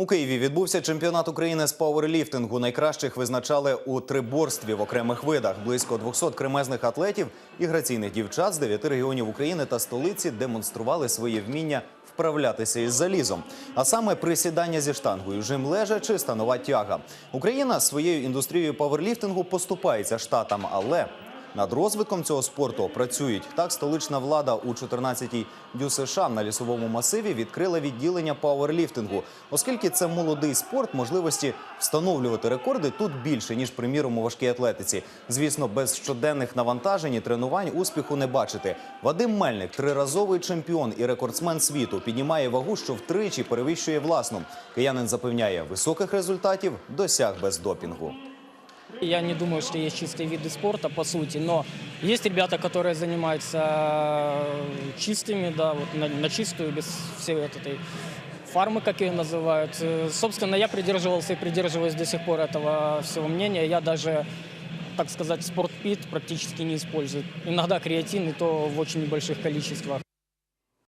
У Києві відбувся чемпіонат України з пауерліфтингу. Найкращих визначали у триборстві в окремих видах. Близько 200 кремезних атлетів і граційних дівчат з 9 регіонів України та столиці демонстрували свої вміння вправлятися із залізом. А саме присідання зі штангою, жим лежа чи станова тяга. Україна своєю індустрією пауерліфтингу поступається штатам, але над розвитком цього спорту працюють. Так, столична влада у 14-й дю США на лісовому масиві відкрила відділення пауерліфтингу. Оскільки це молодий спорт, можливості встановлювати рекорди тут більше ніж, приміром, у важкій атлетиці. Звісно, без щоденних навантажень і тренувань успіху не бачити. Вадим Мельник, триразовий чемпіон і рекордсмен світу, піднімає вагу, що втричі перевищує власну. Киянин запевняє, високих результатів досяг без допінгу. Я не думаю, что есть чистые виды спорта, по сути, но есть ребята, которые занимаются э, чистыми, да, вот на, на чистую, без всей вот этой фармы, как ее называют. Э, Собственно, я придерживался и придерживаюсь до сих пор этого всего мнения. Я даже, так сказать, спортпит практически не использую. Иногда креатин, и то в очень небольших количествах.